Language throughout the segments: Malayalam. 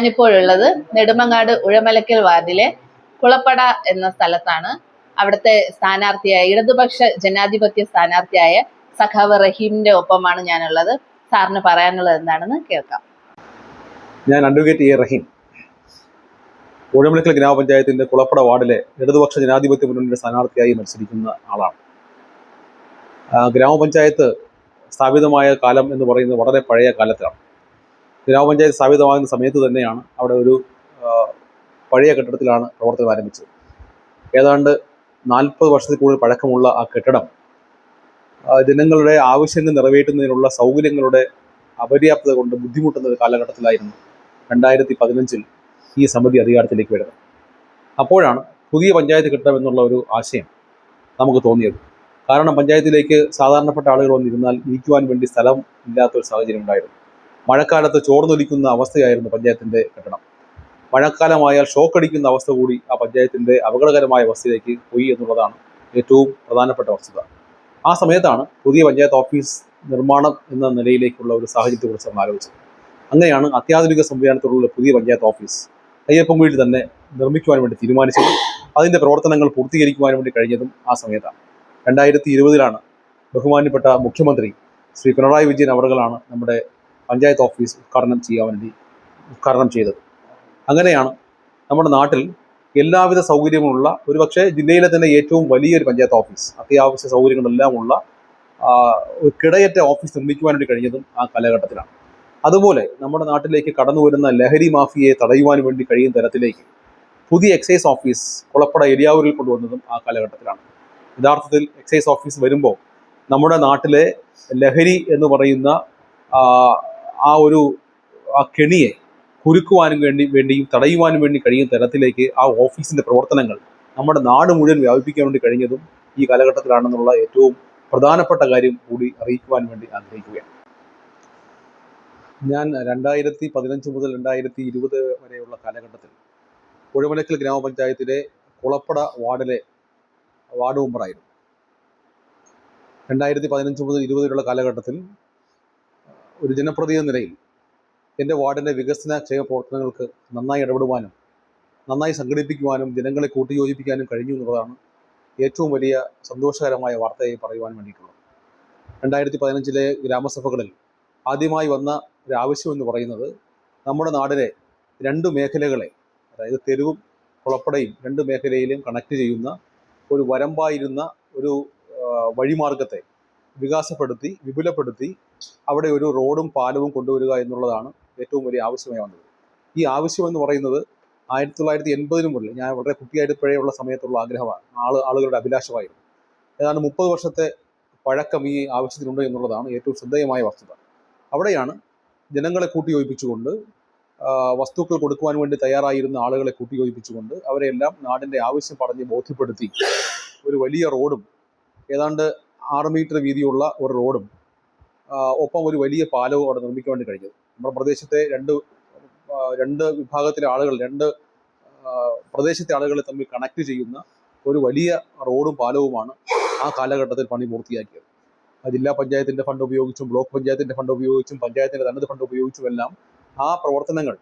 ഞാനിപ്പോഴുള്ളത് നെടുമങ്ങാട് ഉഴമലക്കൽ വാർഡിലെ കുളപ്പട എന്ന സ്ഥലത്താണ്. അവിടുത്തെ സ്ഥാനാർത്ഥിയായ ഇടതുപക്ഷ ജനാധിപത്യ സ്ഥാനാർത്ഥിയായ സഖാവ് റഹീമിന്റെ ഒപ്പമാണ് ഞാനുള്ളത്. സാറിന് പറയാനുള്ളത് എന്താണെന്ന് കേൾക്കാം. ഞാൻ അഡ്വക്കേറ്റ് എ റഹീം. ഉഴമലക്കൽ ഗ്രാമപഞ്ചായത്തിന്റെ കുളപ്പട വാർഡിലെ ഇടതുപക്ഷ ജനാധിപത്യ മുന്നണിയുടെ സ്ഥാനാർത്ഥിയായി മത്സരിക്കുന്ന ആളാണ്. ഗ്രാമപഞ്ചായത്ത് സ്ഥാപിതമായ കാലം എന്ന് പറയുന്നത് വളരെ പഴയ കാലത്താണ്. ഗ്രാമപഞ്ചായത്ത് സ്ഥാപിതമാകുന്ന സമയത്ത് തന്നെയാണ് അവിടെ ഒരു പഴയ കെട്ടിടത്തിലാണ് പ്രവർത്തനം ആരംഭിച്ചത്. ഏതാണ്ട് നാൽപ്പത് വർഷത്തിൽ കൂടുതൽ പഴക്കമുള്ള ആ കെട്ടിടം ജനങ്ങളുടെ ആവശ്യങ്ങൾ നിറവേറ്റുന്നതിനുള്ള സൗകര്യങ്ങളുടെ അപര്യാപ്തത കൊണ്ട് ബുദ്ധിമുട്ടുന്ന ഒരു കാലഘട്ടത്തിലായിരുന്നു രണ്ടായിരത്തി പതിനഞ്ചിൽ ഈ സമിതി അധികാരത്തിലേക്ക് വരുന്നത്. അപ്പോഴാണ് പുതിയ പഞ്ചായത്ത് കെട്ടിടം എന്നുള്ള ഒരു ആശയം നമുക്ക് തോന്നിയത്. കാരണം പഞ്ചായത്തിലേക്ക് സാധാരണപ്പെട്ട ആളുകൾ വന്നിരുന്നാൽ ഇരിക്കുവാൻ വേണ്ടി സ്ഥലം ഇല്ലാത്തൊരു സാഹചര്യം ഉണ്ടായിരുന്നു. മഴക്കാലത്ത് ചോർന്നൊലിക്കുന്ന അവസ്ഥയായിരുന്നു പഞ്ചായത്തിന്റെ കെട്ടിടം. മഴക്കാലമായാൽ ഷോക്കടിക്കുന്ന അവസ്ഥ കൂടി ആ പഞ്ചായത്തിന്റെ അപകടകരമായ അവസ്ഥയിലേക്ക് പോയി എന്നുള്ളതാണ് ഏറ്റവും പ്രധാനപ്പെട്ട വസ്തുത. ആ സമയത്താണ് പുതിയ പഞ്ചായത്ത് ഓഫീസ് നിർമ്മാണം എന്ന നിലയിലേക്കുള്ള ഒരു സാഹചര്യത്തെക്കുറിച്ച് നമ്മൾ ആലോചിച്ചത്. അങ്ങനെയാണ് അത്യാധുനിക സംവിധാനത്തോടുള്ള പുതിയ പഞ്ചായത്ത് ഓഫീസ് അയ്യപ്പം വീട്ടിൽ തന്നെ നിർമ്മിക്കുവാൻ വേണ്ടി തീരുമാനിച്ചത് അതിന്റെ പ്രവർത്തനങ്ങൾ പൂർത്തീകരിക്കുവാൻ വേണ്ടി കഴിഞ്ഞതും ആ സമയത്താണ്. രണ്ടായിരത്തി ഇരുപതിലാണ് ബഹുമാനപ്പെട്ട മുഖ്യമന്ത്രി ശ്രീ പിണറായി വിജയൻ അവറുകളാണ് നമ്മുടെ പഞ്ചായത്ത് ഓഫീസ് ഉദ്ഘാടനം ചെയ്യാൻ വേണ്ടി ഉദ്ഘാടനം ചെയ്തത്. അങ്ങനെയാണ് നമ്മുടെ നാട്ടിൽ എല്ലാവിധ സൗകര്യമുള്ള ഒരുപക്ഷെ ജില്ലയിലെ തന്നെ ഏറ്റവും വലിയൊരു പഞ്ചായത്ത് ഓഫീസ്. അത്യാവശ്യ സൗകര്യങ്ങളെല്ലാം ഉള്ള ഒരു കിടയറ്റ ഓഫീസ് നിർമ്മിക്കുവാൻ വേണ്ടി കഴിഞ്ഞതും ആ കാലഘട്ടത്തിലാണ്. അതുപോലെ നമ്മുടെ നാട്ടിലേക്ക് കടന്നു വരുന്ന ലഹരി മാഫിയയെ തടയുവാൻ വേണ്ടി കഴിയുന്ന തരത്തിലേക്ക് പുതിയ എക്സൈസ് ഓഫീസ് കുളപ്പട എരിയാവൂരിൽ കൊണ്ടുവന്നതും ആ കാലഘട്ടത്തിലാണ്. യഥാർത്ഥത്തിൽ എക്സൈസ് ഓഫീസ് വരുമ്പോൾ നമ്മുടെ നാട്ടിലെ ലഹരി എന്ന് പറയുന്ന ആ, ഒരു ആ കെണിയെ കുരുക്കുവാനും വേണ്ടി വേണ്ടിയും തടയുവാനും വേണ്ടി കഴിയുന്ന തരത്തിലേക്ക് ആ ഓഫീസിന്റെ പ്രവർത്തനങ്ങൾ നമ്മുടെ നാട് മുഴുവൻ വ്യാപിപ്പിക്കാൻ വേണ്ടി കഴിഞ്ഞതും ഈ കാലഘട്ടത്തിലാണെന്നുള്ള ഏറ്റവും പ്രധാനപ്പെട്ട കാര്യം കൂടി അറിയിക്കുവാൻ വേണ്ടി ആഗ്രഹിക്കുകയാണ്. ഞാൻ രണ്ടായിരത്തി പതിനഞ്ച് മുതൽ രണ്ടായിരത്തി ഇരുപത് വരെയുള്ള കാലഘട്ടത്തിൽ കുഴമലക്കൽ ഗ്രാമപഞ്ചായത്തിലെ കുളപ്പട വാർഡിലെ വാർഡ് മെമ്പറായിരുന്നു. രണ്ടായിരത്തി പതിനഞ്ച് മുതൽ ഇരുപത് വരെയുള്ള കാലഘട്ടത്തിൽ ഒരു ജനപ്രതി എന്ന നിലയിൽ എന്റെ വാർഡിന്റെ വികസന ക്ഷേമ പ്രവർത്തനങ്ങൾക്ക് നന്നായി ഇടപെടുവാനും നന്നായി സംഘടിപ്പിക്കുവാനും ജനങ്ങളെ കൂട്ടിയോജിപ്പിക്കാനും കഴിഞ്ഞു എന്നുള്ളതാണ് ഏറ്റവും വലിയ സന്തോഷകരമായ വാർത്തയായി പറയുവാൻ വേണ്ടിയിട്ടുള്ളത്. രണ്ടായിരത്തി പതിനഞ്ചിലെ ഗ്രാമസഭകളിൽ ആദ്യമായി വന്ന ഒരു ആവശ്യം എന്ന് പറയുന്നത് നമ്മുടെ നാടിലെ രണ്ട് മേഖലകളെ അതായത് തെരുവും കുളപ്പടയും രണ്ട് മേഖലയിലും കണക്ട് ചെയ്യുന്ന ഒരു വരമ്പായിരുന്ന ഒരു വഴിമാർഗത്തെ വികാസപ്പെടുത്തി വിപുലപ്പെടുത്തി അവിടെ ഒരു റോഡും പാലവും കൊണ്ടുവരിക എന്നുള്ളതാണ് ഏറ്റവും വലിയ ആവശ്യമായി വന്നത്. ഈ ആവശ്യം എന്ന് പറയുന്നത് ആയിരത്തി തൊള്ളായിരത്തി എൺപതിന് മുതൽ ഞാൻ വളരെ കുട്ടിയായിട്ടപ്പോഴേയുള്ള സമയത്തുള്ള ആഗ്രഹമാണ്. ആൾ ആളുകളുടെ അഭിലാഷമായിരുന്നു. ഏതാണ്ട് മുപ്പത് വർഷത്തെ പഴക്കം ഈ ആവശ്യത്തിനുണ്ട് എന്നുള്ളതാണ് ഏറ്റവും ശ്രദ്ധേയമായ വസ്തുത. അവിടെയാണ് ജനങ്ങളെ കൂട്ടിയോജിപ്പിച്ചുകൊണ്ട് യോജിപ്പിച്ചുകൊണ്ട് വസ്തുക്കൾ കൊടുക്കുവാൻ വേണ്ടി തയ്യാറായിരുന്ന ആളുകളെ കൂട്ടിയോജിപ്പിച്ചുകൊണ്ട് അവരെല്ലാം നാടിന്റെ ആവശ്യം പറഞ്ഞ് ബോധ്യപ്പെടുത്തി ഒരു വലിയ റോഡും ഏതാണ്ട് ആറ് മീറ്റർ വീതിയുള്ള ഒരു റോഡും ഒപ്പം ഒരു വലിയ പാലവും അവിടെ നിർമ്മിക്കാൻ വേണ്ടി കഴിഞ്ഞത് നമ്മുടെ പ്രദേശത്തെ രണ്ട് രണ്ട് വിഭാഗത്തിലെ ആളുകൾ രണ്ട് പ്രദേശത്തെ ആളുകളെ തമ്മിൽ കണക്ട് ചെയ്യുന്ന ഒരു വലിയ റോഡും പാലവുമാണ് ആ കാലഘട്ടത്തിൽ പണി പൂർത്തിയാക്കിയത്. ജില്ലാ പഞ്ചായത്തിന്റെ ഫണ്ട് ഉപയോഗിച്ചും ബ്ലോക്ക് പഞ്ചായത്തിന്റെ ഫണ്ട് ഉപയോഗിച്ചും പഞ്ചായത്തിന്റെ തനത് ഫണ്ട് ഉപയോഗിച്ചും എല്ലാം ആ പ്രവർത്തനങ്ങൾ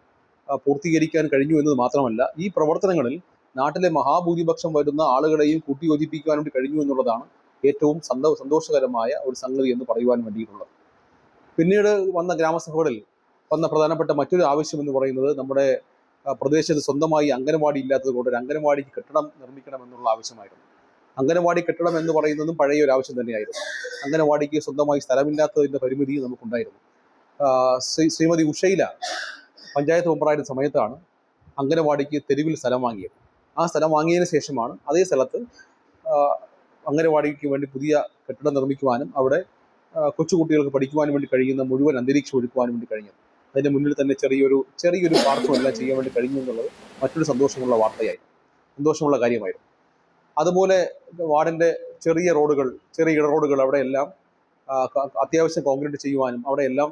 പൂർത്തീകരിക്കാൻ കഴിഞ്ഞു എന്നത് മാത്രമല്ല ഈ പ്രവർത്തനങ്ങളിൽ നാട്ടിലെ മഹാഭൂരിപക്ഷം വരുന്ന ആളുകളെയും കൂട്ടിയോജിപ്പിക്കാൻ വേണ്ടി കഴിഞ്ഞു എന്നുള്ളതാണ് ഏറ്റവും സന്തോ സന്തോഷകരമായ ഒരു സംഗതി എന്ന് പറയുവാൻ വേണ്ടിയിട്ടുള്ളത്. പിന്നീട് വന്ന ഗ്രാമസഭകളിൽ വന്ന പ്രധാനപ്പെട്ട മറ്റൊരു ആവശ്യം എന്ന് പറയുന്നത് നമ്മുടെ പ്രദേശത്ത് സ്വന്തമായി അംഗനവാടി ഇല്ലാത്തത് കൊണ്ട് ഒരു അംഗനവാടിക്ക് കെട്ടിടം നിർമ്മിക്കണം എന്നുള്ള ആവശ്യമായിരുന്നു. അംഗനവാടി കെട്ടിടം എന്ന് പറയുന്നതും പഴയ ഒരു ആവശ്യം തന്നെയായിരുന്നു. അംഗനവാടിക്ക് സ്വന്തമായി സ്ഥലമില്ലാത്തതിന്റെ പരിമിതി നമുക്കുണ്ടായിരുന്നു. ശ്രീ- ശ്രീമതി ഉഷയില പഞ്ചായത്ത് മെമ്പറായിരുന്ന സമയത്താണ് അംഗനവാടിക്ക് തെരുവിൽ സ്ഥലം വാങ്ങിയത്. ആ സ്ഥലം വാങ്ങിയതിന് ശേഷമാണ് അതേ സ്ഥലത്ത് അംഗനവാടിക്ക് വേണ്ടി പുതിയ കെട്ടിടം നിർമ്മിക്കുവാനും അവിടെ കൊച്ചുകുട്ടികൾക്ക് പഠിക്കുവാൻ വേണ്ടി കഴിയുന്ന മുഴുവൻ അന്തരീക്ഷം ഒരുക്കുവാൻ വേണ്ടി കഴിഞ്ഞത് അതിന്റെ മുന്നിൽ തന്നെ ചെറിയൊരു ചെറിയൊരു പാർക്കും എല്ലാം ചെയ്യാൻ വേണ്ടി കഴിഞ്ഞു എന്നുള്ളത് മറ്റൊരു സന്തോഷമുള്ള വാർത്തയായി സന്തോഷമുള്ള കാര്യമായിരുന്നു. അതുപോലെ വാർഡിന്റെ ചെറിയ റോഡുകൾ ചെറിയ ഇടറോഡുകൾ അവിടെയെല്ലാം അത്യാവശ്യം കോൺക്രീറ്റ് ചെയ്യുവാനും അവിടെയെല്ലാം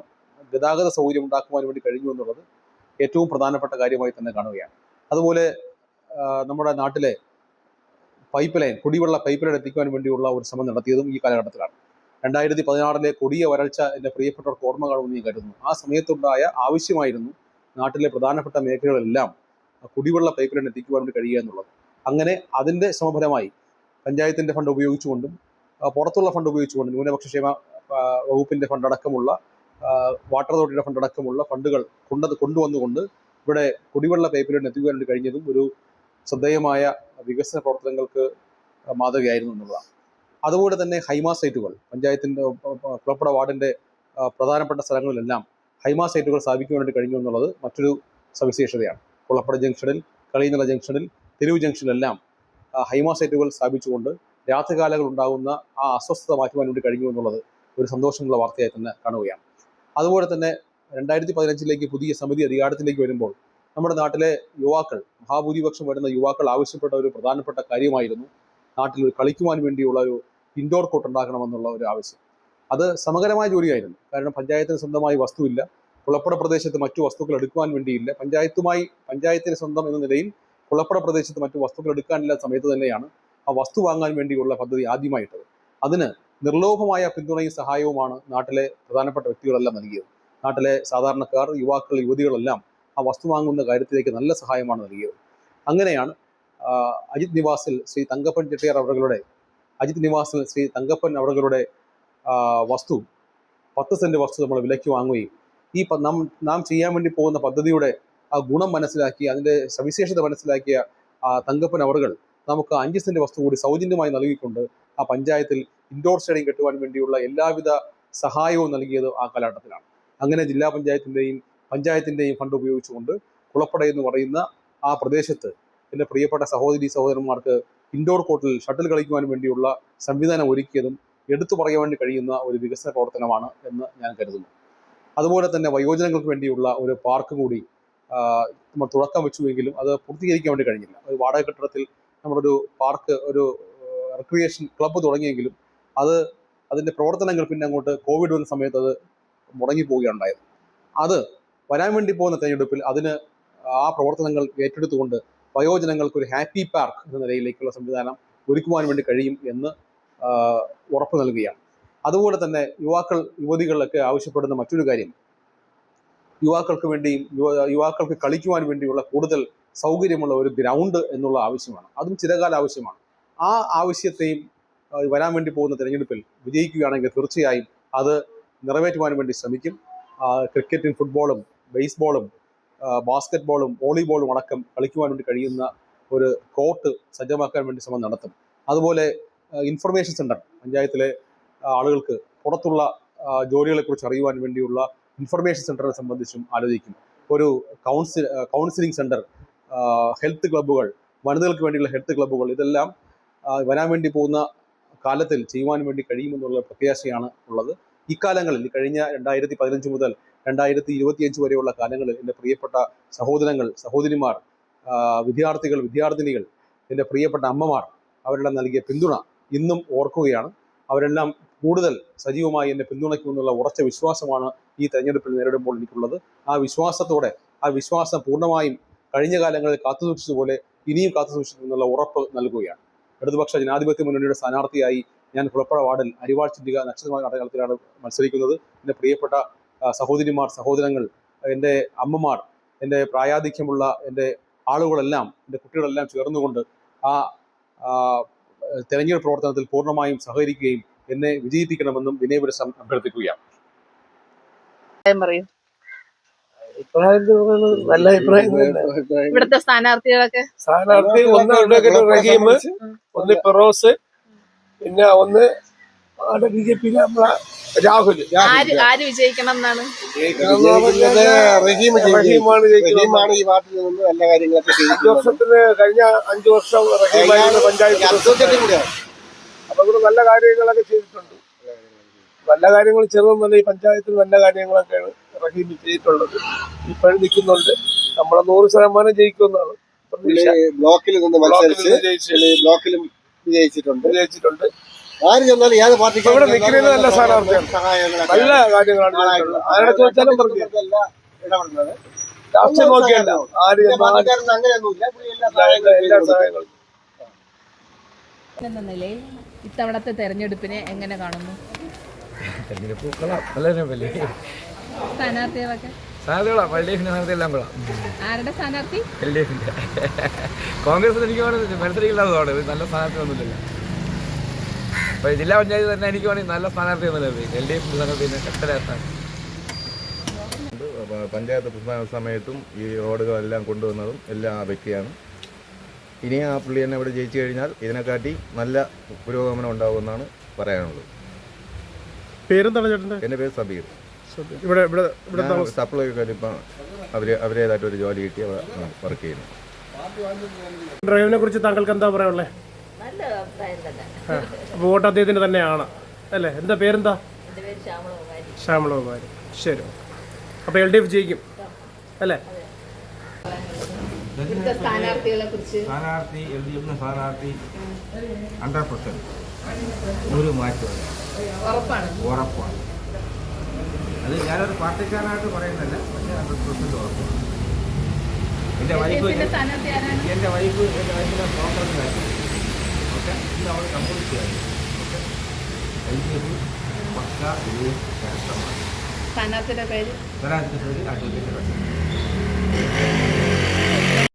ഗതാഗത സൗകര്യം ഉണ്ടാക്കുവാനും വേണ്ടി കഴിഞ്ഞു എന്നുള്ളത് ഏറ്റവും പ്രധാനപ്പെട്ട കാര്യമായി തന്നെ കാണുകയാണ്. അതുപോലെ നമ്മുടെ നാട്ടിലെ പൈപ്പ് ലൈൻ കുടിവെള്ള പൈപ്പ് ലൈൻ എത്തിക്കുവാൻ വേണ്ടിയുള്ള ഒരു ശ്രമം നടത്തിയതും ഈ കാലഘട്ടത്തിലാണ്. രണ്ടായിരത്തി പതിനാറിലെ കൊടിയ വരൾച്ച എന്റെ പ്രിയപ്പെട്ടവർക്ക് ഓർമ്മ കാണുമെന്ന് ഞാൻ കരുതുന്നു. ആ സമയത്തുണ്ടായ ആവശ്യമായിരുന്നു നാട്ടിലെ പ്രധാനപ്പെട്ട മേഖലകളെല്ലാം കുടിവെള്ള പൈപ്പ് ലൈൻ എത്തിക്കുവാൻ വേണ്ടി കഴിയുക എന്നുള്ളത്. അങ്ങനെ അതിന്റെ ശ്രമഫലമായി പഞ്ചായത്തിന്റെ ഫണ്ട് ഉപയോഗിച്ചുകൊണ്ടും പുറത്തുള്ള ഫണ്ട് ഉപയോഗിച്ചുകൊണ്ടും ന്യൂനപക്ഷ ക്ഷേമ വകുപ്പിന്റെ ഫണ്ട് അടക്കമുള്ള വാട്ടർ അതോറിറ്റിയുടെ ഫണ്ടടക്കമുള്ള ഫണ്ടുകൾ കൊണ്ടത് കൊണ്ടുവന്നുകൊണ്ട് ഇവിടെ കുടിവെള്ള പൈപ്പ് ലൈൻ എത്തിക്കുവാൻ വേണ്ടി കഴിഞ്ഞതും ഒരു ശ്രദ്ധേയമായ വികസന പ്രവർത്തനങ്ങൾക്ക് മാതൃകയായിരുന്നു എന്നുള്ളതാണ്. അതുപോലെ തന്നെ ഹൈമാ സൈറ്റുകൾ പഞ്ചായത്തിന്റെ കുളപ്പുഴ വാർഡിന്റെ പ്രധാനപ്പെട്ട സ്ഥലങ്ങളിലെല്ലാം ഹൈമാ സൈറ്റുകൾ സ്ഥാപിക്കാൻ വേണ്ടി കഴിഞ്ഞു എന്നുള്ളത് മറ്റൊരു സവിശേഷതയാണ്. കുളപ്പുഴ ജംഗ്ഷനിൽ കളിയനില ജംഗ്ഷനിൽ തെരുവ് ജംഗ്ഷനിലെല്ലാം ഹൈമാ സൈറ്റുകൾ സ്ഥാപിച്ചുകൊണ്ട് രാത്രികാലങ്ങൾ ഉണ്ടാകുന്ന ആ അസ്വസ്ഥത മാറ്റുവാൻ വേണ്ടി കഴിഞ്ഞു എന്നുള്ളത് ഒരു സന്തോഷമുള്ള വാർത്തയായി തന്നെ കാണുകയാണ്. അതുപോലെ തന്നെ രണ്ടായിരത്തി പതിനഞ്ചിലേക്ക് പുതിയ സമിതി അധികാരത്തിലേക്ക് വരുമ്പോൾ നമ്മുടെ നാട്ടിലെ യുവാക്കൾ മഹാഭൂരിപക്ഷം വരുന്ന യുവാക്കൾ ആവശ്യപ്പെട്ട ഒരു പ്രധാനപ്പെട്ട കാര്യമായിരുന്നു നാട്ടിൽ കളിക്കുവാൻ വേണ്ടിയുള്ള ഒരു ഇൻഡോർ കോർട്ട് ഉണ്ടാക്കണമെന്നുള്ള ഒരു ആവശ്യം. അത് സമഗ്രമായ ജോലിയായിരുന്നു. കാരണം പഞ്ചായത്തിന് സ്വന്തമായി വസ്തുവില്ല. കുളപ്പുഴ പ്രദേശത്ത് മറ്റു വസ്തുക്കൾ എടുക്കുവാൻ വേണ്ടിയില്ല. പഞ്ചായത്തുമായി പഞ്ചായത്തിന് സ്വന്തം എന്ന നിലയിൽ കുളപ്പുഴ പ്രദേശത്ത് മറ്റു വസ്തുക്കൾ എടുക്കാനില്ലാത്ത സമയത്ത് തന്നെയാണ് ആ വസ്തു വാങ്ങാൻ വേണ്ടിയുള്ള പദ്ധതി ആദ്യമായിട്ടത്. അതിന് നിർലോഭമായ പിന്തുണയും സഹായവുമാണ് നാട്ടിലെ പ്രധാനപ്പെട്ട വ്യക്തികളെല്ലാം നൽകിയത്. നാട്ടിലെ സാധാരണക്കാർ യുവാക്കൾ യുവതികളെല്ലാം ആ വസ്തു വാങ്ങുന്ന കാര്യത്തിലേക്ക് നല്ല സഹായമാണ് നൽകിയത്. അങ്ങനെയാണ് അജിത് നിവാസിൽ ശ്രീ തങ്കപ്പൻ ചെട്ടിയാർ അവരുടെ അജിത് നിവാസിൽ ശ്രീ തങ്കപ്പൻ അവരുടെ വസ്തു പത്ത് സെന്റ് വസ്തു നമ്മൾ വിലയ്ക്ക് വാങ്ങുകയും ഈ നാം നാം ചെയ്യാൻ വേണ്ടി പോകുന്ന പദ്ധതിയുടെ ആ ഗുണം മനസ്സിലാക്കി അതിന്റെ സവിശേഷത മനസ്സിലാക്കിയ തങ്കപ്പൻ അവറുകൾ നമുക്ക് അഞ്ച് സെന്റ് വസ്തു കൂടി സൗജന്യമായി നൽകിക്കൊണ്ട് ആ പഞ്ചായത്തിൽ ഇൻഡോർ സ്റ്റേഡിയം കെട്ടുവാൻ വേണ്ടിയുള്ള എല്ലാവിധ സഹായവും നൽകിയത് ആ കാലഘട്ടത്തിലാണ്. അങ്ങനെ ജില്ലാ പഞ്ചായത്തിന്റെയും പഞ്ചായത്തിന്റെയും ഫണ്ട് ഉപയോഗിച്ചുകൊണ്ട് കുളപ്പട എന്ന് പറയുന്ന ആ പ്രദേശത്ത് എന്റെ പ്രിയപ്പെട്ട സഹോദരി സഹോദരന്മാർക്ക് ഇൻഡോർ കോർട്ടിൽ ഷട്ടിൽ കളിക്കുവാൻ വേണ്ടിയുള്ള സംവിധാനം ഒരുക്കിയതും എടുത്തു പറയാൻ കഴിയുന്ന ഒരു വികസന പ്രവർത്തനമാണ് എന്ന് ഞാൻ കരുതുന്നു. അതുപോലെ തന്നെ വയോജനങ്ങൾക്ക് വേണ്ടിയുള്ള ഒരു പാർക്ക് കൂടി നമ്മൾ തുടക്കം വെച്ചുവെങ്കിലും അത് പൂർത്തീകരിക്കാൻ വേണ്ടി കഴിഞ്ഞില്ല. ഒരു വാടക കെട്ടിടത്തിൽ നമ്മളൊരു പാർക്ക് ഒരു റിക്രിയേഷൻ ക്ലബ്ബ് തുടങ്ങിയെങ്കിലും അത് അതിന്റെ പ്രവർത്തനങ്ങൾ പിന്നെ അങ്ങോട്ട് കോവിഡ് വന്ന സമയത്ത് അത് മുടങ്ങിപ്പോവുകയുണ്ടായത് അത് വരാൻ വേണ്ടി പോകുന്ന തെരഞ്ഞെടുപ്പിൽ അതിന് ആ പ്രവർത്തനങ്ങൾ ഏറ്റെടുത്തുകൊണ്ട് വയോജനങ്ങൾക്ക് ഒരു ഹാപ്പി പാർക്ക് എന്ന നിലയിലേക്കുള്ള സംവിധാനം ഒരുക്കുവാൻ വേണ്ടി കഴിയും എന്ന് ഉറപ്പ് നൽകുകയാണ്. അതുപോലെ തന്നെ യുവാക്കൾ യുവതികളൊക്കെ ആവശ്യപ്പെടുന്ന മറ്റൊരു കാര്യം. യുവാക്കൾക്ക് വേണ്ടിയും യുവ യുവാക്കൾക്ക് കളിക്കുവാൻ വേണ്ടിയുള്ള കൂടുതൽ സൗകര്യമുള്ള ഒരു ഗ്രൗണ്ട് എന്നുള്ള ആവശ്യമാണ്. അതും ചിരകാല ആവശ്യമാണ്. ആ ആവശ്യത്തെയും വരാൻ വേണ്ടി പോകുന്ന തിരഞ്ഞെടുപ്പിൽ വിജയിക്കുകയാണെങ്കിൽ തീർച്ചയായും അത് നിറവേറ്റുവാൻ വേണ്ടി ശ്രമിക്കും. ക്രിക്കറ്റും ഫുട്ബോളും ബേസ്ബോളും ബാസ്കറ്റ് ബോളും വോളിബോളും അടക്കം കളിക്കുവാൻ വേണ്ടി കഴിയുന്ന ഒരു കോർട്ട് സജ്ജമാക്കാൻ വേണ്ടി ശ്രമം നടത്തും. അതുപോലെ ഇൻഫർമേഷൻ സെന്റർ പഞ്ചായത്തിലെ ആളുകൾക്ക് പുറത്തുള്ള ജോലികളെക്കുറിച്ച് അറിയുവാൻ വേണ്ടിയുള്ള ഇൻഫർമേഷൻ സെന്ററിനെ സംബന്ധിച്ചും ആലോചിക്കും. ഒരു കൗൺസിൽ കൗൺസിലിംഗ് സെന്റർ ഹെൽത്ത് ക്ലബ്ബുകൾ വനിതകൾക്ക് വേണ്ടിയുള്ള ഹെൽത്ത് ക്ലബ്ബുകൾ ഇതെല്ലാം വരാൻ വേണ്ടി പോകുന്ന കാലത്തിൽ ചെയ്യുവാൻ വേണ്ടി കഴിയുമെന്നുള്ള പ്രത്യാശയാണ് ഉള്ളത്. ഇക്കാലങ്ങളിൽ കഴിഞ്ഞ രണ്ടായിരത്തി പതിനഞ്ച് മുതൽ രണ്ടായിരത്തി ഇരുപത്തിയഞ്ച് വരെയുള്ള കാലങ്ങളിൽ എന്റെ പ്രിയപ്പെട്ട സഹോദരങ്ങൾ സഹോദരിമാർ വിദ്യാർത്ഥികൾ വിദ്യാർത്ഥിനികൾ എന്റെ പ്രിയപ്പെട്ട അമ്മമാർ അവരെല്ലാം നൽകിയ പിന്തുണ ഇന്നും ഓർക്കുകയാണ്. അവരെല്ലാം കൂടുതൽ സജീവമായി എന്നെ പിന്തുണയ്ക്കുമെന്നുള്ള ഉറച്ച വിശ്വാസമാണ് ഈ തെരഞ്ഞെടുപ്പിൽ നേരിടുമ്പോൾ എനിക്കുള്ളത്. ആ വിശ്വാസത്തോടെ ആ വിശ്വാസം പൂർണമായും കഴിഞ്ഞ കാലങ്ങളിൽ കാത്തുസൂക്ഷിച്ചതുപോലെ ഇനിയും കാത്തുസൂക്ഷിക്കുമെന്നുള്ള ഉറപ്പ് നൽകുകയാണ്. ഇടതുപക്ഷ ജനാധിപത്യ മുന്നണിയുടെ സ്ഥാനാർത്ഥിയായി ഞാൻ കുളപ്പുഴ വാർഡിൽ അരിവാൾ ചിന്തിക നക്ഷത്രമായ അടയാളത്തിലാണ് മത്സരിക്കുന്നത്. എന്റെ പ്രിയപ്പെട്ട സഹോദരിമാർ സഹോദരങ്ങൾ എന്റെ അമ്മമാർ എന്റെ പ്രായാധിക്യമുള്ള എന്റെ ആളുകളെല്ലാം എന്റെ കുട്ടികളെല്ലാം ചേർന്നുകൊണ്ട് ആ തെരഞ്ഞെടുപ്പ് പ്രവർത്തനത്തിൽ പൂർണമായും സഹകരിക്കുകയും എന്നെ വിജയിപ്പിക്കണമെന്നും വിനയപുരസം അഭ്യർത്ഥിക്കുകയാണ്. നല്ല അഭിപ്രായം തന്നെ. ഇവിടുത്തെ സ്ഥാനാർത്ഥികളൊക്കെ? സ്ഥാനാർത്ഥി ഒന്ന് അഡ്വക്കേറ്റ് റഹീം ഒന്ന് ഫിറോസ് പിന്നെ ഒന്ന് ബി ജെ പിയിലെ നമ്മളെ രാഹുൽ ആര് ആര് വിജയിക്കണം എന്നാണ്. റഹീമാണ് റഹീമാണ് ഈ വാർഡിൽ നിന്ന് എല്ലാ കാര്യങ്ങളൊക്കെ അഞ്ചു വർഷത്തിന് കഴിഞ്ഞ അഞ്ചു വർഷം റഹീമായിരുന്നു പഞ്ചായത്ത് അപ്പൊ ഇവിടെ നല്ല കാര്യങ്ങളൊക്കെ ചെയ്തിട്ടുണ്ട്. നല്ല കാര്യങ്ങൾ ചെറുതെന്നല്ല ഈ പഞ്ചായത്തിൽ നല്ല കാര്യങ്ങളൊക്കെയാണ് റഹീം ചെയ്തിട്ടുള്ളത്. ഇപ്പോഴും നിൽക്കുന്നുണ്ട്. നമ്മളെ നൂറ് ശതമാനം ജയിക്കുമെന്നാണ് ബ്ലോക്കിൽ നിന്ന് ബ്ലോക്കിൽ മത്സരിച്ച് ബ്ലോക്കിലും വിജയിച്ചിട്ടുണ്ട്. ജയിച്ചിട്ടുണ്ട് ആര് ചെന്നാലും ഏത് പാർട്ടിക്ക് ഇവിടെ നിൽക്കുന്നത് നല്ല സ്ഥാനാർത്ഥിയാണ്. നല്ല കാര്യങ്ങളാണ് ആരുടെ ചോദിച്ചാലും പറഞ്ഞു ഇടപെടുന്നത് രാഷ്ട്രീയം നോക്കിയല്ല. ആര് എല്ലാ സഹായങ്ങളും എന്ന നിലയിൽ ഇത്തവണത്തെ തെരഞ്ഞെടുപ്പിനെ എങ്ങനെ കാണുന്നു? തെരഞ്ഞെടുപ്പ് കൊള്ളാം. വലിയ സ്ഥാനാർത്ഥികളൊക്കെ? സ്ഥാനാർത്ഥികളാണ് എൽ ഡി എഫിന്റെ സ്ഥാനാർത്ഥി എല്ലാം കൊള്ളാം. ആരുടെ സ്ഥാനാർത്ഥി? എൽ ഡി എഫിന്റെ കോൺഗ്രസ് എനിക്ക് മത്സരിക്കില്ലാത്തതാണ് നല്ല സ്ഥാനാർത്ഥി ഒന്നുമില്ലല്ലോ. അപ്പോൾ ജില്ലാ പഞ്ചായത്ത് തന്നെ എനിക്ക് വേണമെങ്കിൽ നല്ല സ്ഥാനാർത്ഥി എന്നുള്ളത് എൽ ഡി എഫ് സ്ഥാനാർത്ഥി? പ- പഞ്ചായത്ത് പ്രസ്ഥാന സമയത്തും ഈ റോഡുകളെല്ലാം കൊണ്ടുവന്നതും എല്ലാം ആ വ്യക്തിയാണ്. ഇനി ആ പുള്ളി തന്നെ ഇവിടെ ജയിച്ചു കഴിഞ്ഞാൽ ഇതിനെക്കാട്ടി നല്ല പുരോഗമനം ഉണ്ടാകുമെന്നാണ് പറയാനുള്ളത്. പേരെന്താണ് ചേട്ടന്റെ? എന്റെ പേര് സബീർ. ഇവിടെ ഇവിടെ ഇവിടെ സപ്ലൈ ഒക്കെ ഇപ്പം അവർ അവരേതായിട്ട് ഒരു ജോലി കിട്ടി വർക്ക് ചെയ്യുന്നു. ഡ്രൈവിനെ കുറിച്ച് താങ്കൾക്ക് എന്താ പറയാനുള്ളത്? വോട്ട് അദ്ദേഹത്തിന് തന്നെയാണ്. അല്ലേ? എന്താ പേരെന്താ? ശ്യാമളകുമാരി ശരി. അപ്പോൾ എൽ ഡി എഫ് ജയിക്കും. അല്ലേ? ഇവിടുത്തെ സ്ഥാനാർത്ഥികളെ കുറിച്ച്. സ്ഥാനാർത്ഥി എൽ ഡി എഫിന്റെ സ്ഥാനാർത്ഥി ഹൺഡ്രഡ് പെർസെന്റ് ഒരു മാറ്റമില്ല ഉറപ്പാണ്. ഉറപ്പാണ്. അത് ഞാനൊരു പാർട്ടിക്കാരനായിട്ട് പറയുന്നില്ല പക്ഷേ ഹൺഡ്രഡ് പെർസെന്റ് ഉറപ്പാണ് എന്റെ വൈഫ് എന്റെ എന്റെ വൈഫ് എന്റെ വൈഫിനെ ഓക്കെ ഇത് അവൾ കംപ്ലീറ്റ് ചെയ്യാൻ ഓക്കെ എൽ ഡി എഫ് പക്ക ഇത് കരസ്ഥമാണ് സ്ഥാനാർത്ഥിയുടെ പേര് സ്ഥാനാർത്ഥി അഡ്വക്കേറ്റ്